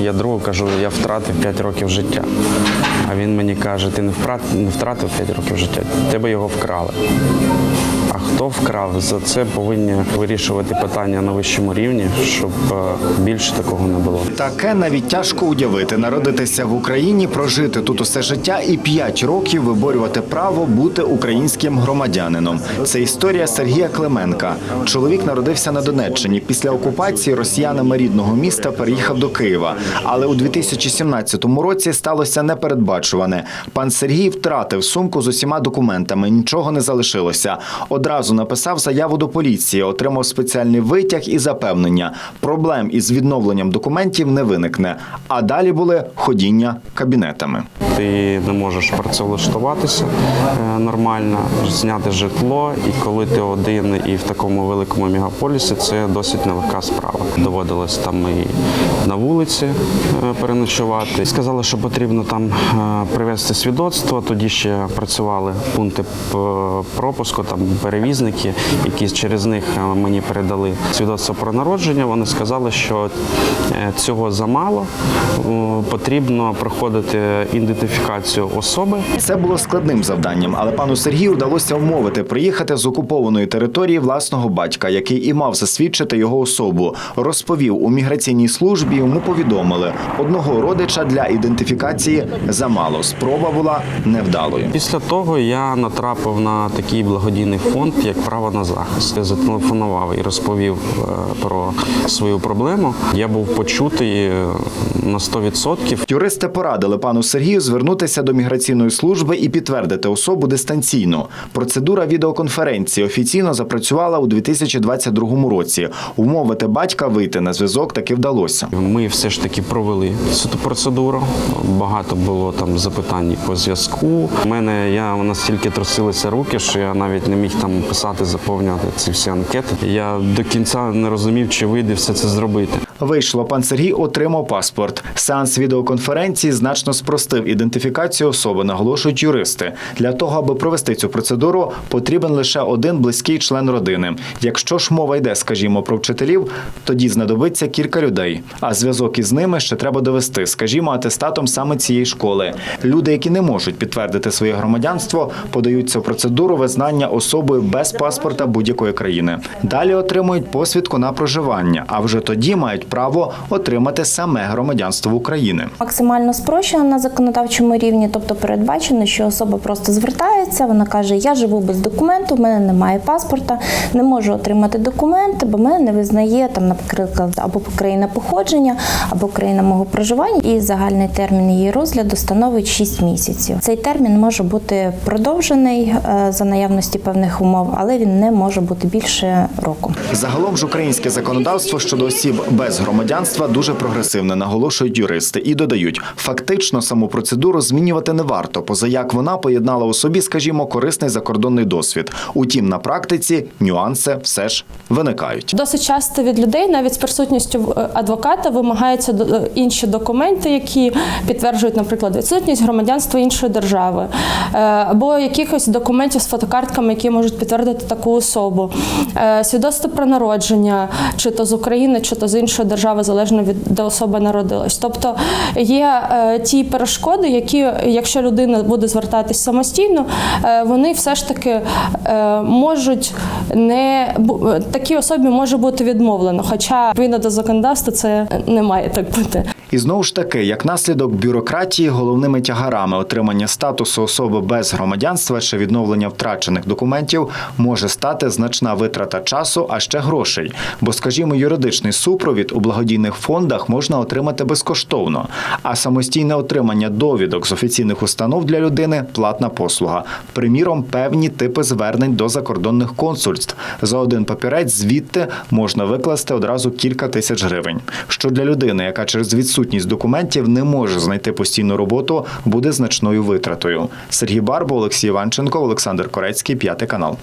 Я другу кажу, я втратив 5 років життя. А він мені каже, ти не втратив, не втратив 5 років життя, тебе його вкрали. А хто вкрав, за це повинні вирішувати питання на вищому рівні, щоб е, більше такого не було. Таке навіть тяжко уявити. Народитися в Україні, прожити тут усе життя і 5 років виборювати право бути українським громадянином. Це історія Сергія Клименка. Чоловік народився на Донеччині. Після окупації росіянами рідного міста переїхав до Києва. Але у 2017 році сталося непередбачуване. Пан Сергій втратив сумку з усіма документами. Нічого не залишилося. Одразу написав заяву до поліції, отримав спеціальний витяг і запевнення. Проблем із відновленням документів не виникне. А далі були ходіння кабінетами. Ти не можеш працевлаштуватися е, нормально, зняти житло, і коли ти один і в такому великому мегаполісі, це досить нелегка справа. Доводилось там і на вулиці е, переночувати. Сказали, що потрібно там е, привезти свідоцтво. Тоді ще працювали пункти пропуску, там перевізники, які через них мені передали свідоцтво про народження. Вони сказали, що цього замало, потрібно проходити ідентифікацію особи. Це було складним завданням, але пану Сергію вдалося вмовити приїхати з окупованої території власного батька, який і мав засвідчити його особу. Розповів у міграційній службі. Йому повідомили, одного родича для ідентифікації замало. Спроба була невдалою. Після того я натрапив на такий благодійний фонд, як право на захист. Я зателефонував і розповів е, про свою проблему. Я був почутий е, на 100%. Юристи порадили пану Сергію звернутися до міграційної служби і підтвердити особу дистанційно. Процедура відеоконференції офіційно запрацювала у 2022 році. Умовити батька вийти на зв'язок таки вдалося. Ми все ж таки провели цю процедуру. Багато було там запитань по зв'язку. У мене я настільки трусилися руки, що я навіть не міг там писати, заповнювати ці всі анкети. Я до кінця не розумів, чи вийде все це зробити. Вийшло, пан Сергій отримав паспорт. Сеанс відеоконференції значно спростив ідентифікацію особи, наголошують юристи. Для того, аби провести цю процедуру, потрібен лише один близький член родини. Якщо ж мова йде, скажімо, про вчителів, тоді знадобиться кілька людей. А зв'язок із ними ще треба довести, скажімо, атестатом саме цієї школи. Люди, які не можуть підтвердити своє громадянство, подаються в процедуру визнання особою без паспорта будь-якої країни. Далі отримують посвідку на проживання, а вже тоді мають право отримати саме громадянство України. Максимально спрощено на законодавчому рівні, тобто передбачено, що особа просто звертається, вона каже: Я живу без документу, в мене немає паспорта, не можу отримати документи, бо мене не визнає там, наприклад, або країна походження, або країна мого проживання. І загальний термін її розгляду становить 6 місяців. Цей термін може бути продовжений е, за наявності певних умов, але він не може бути більше року. Загалом ж українське законодавство щодо осіб без громадянства дуже прогресивне, наголошують юристи і додають, фактично саму процедуру змінювати не варто, поза як вона поєднала у собі, скажімо, корисний закордонний досвід. Утім, на практиці нюанси все ж виникають. Досить часто від людей, навіть з присутністю е, адвоката, вимагаються е, інші документи, які підтверджують, наприклад, відсутність громадянства іншої держави, е, або якихось документів з фотокартками, які можуть підтвердити таку особу, свідоцтво про народження, чи то з України, чи то з іншої держави, залежно від де особа народилась. Тобто є е, ті перешкоди, які, якщо людина буде звертатись самостійно, е, вони все ж таки е, можуть не е, такій особі може бути відмовлено. Хоча відповідно до законодавства це не має так бути. І знову ж таки, як наслідок бюрократії, головними тягарами отримання статусу особи без громадянства чи відновлення втрачених документів може стати значна витрата часу, а ще грошей. Бо, скажімо, юридичний супровід у благодійних фондах можна отримати безкоштовно, а самостійне отримання довідок з офіційних установ для людини платна послуга. Приміром, певні типи звернень до закордонних консульств. За один папірець звідти можна викласти одразу кілька тисяч гривень. Що для людини, яка через відсутність документів не може знайти постійну роботу, буде значною витратою. Сергій Барбо, Олексій Іванченко, Олександр Корецький, п'ятий канал.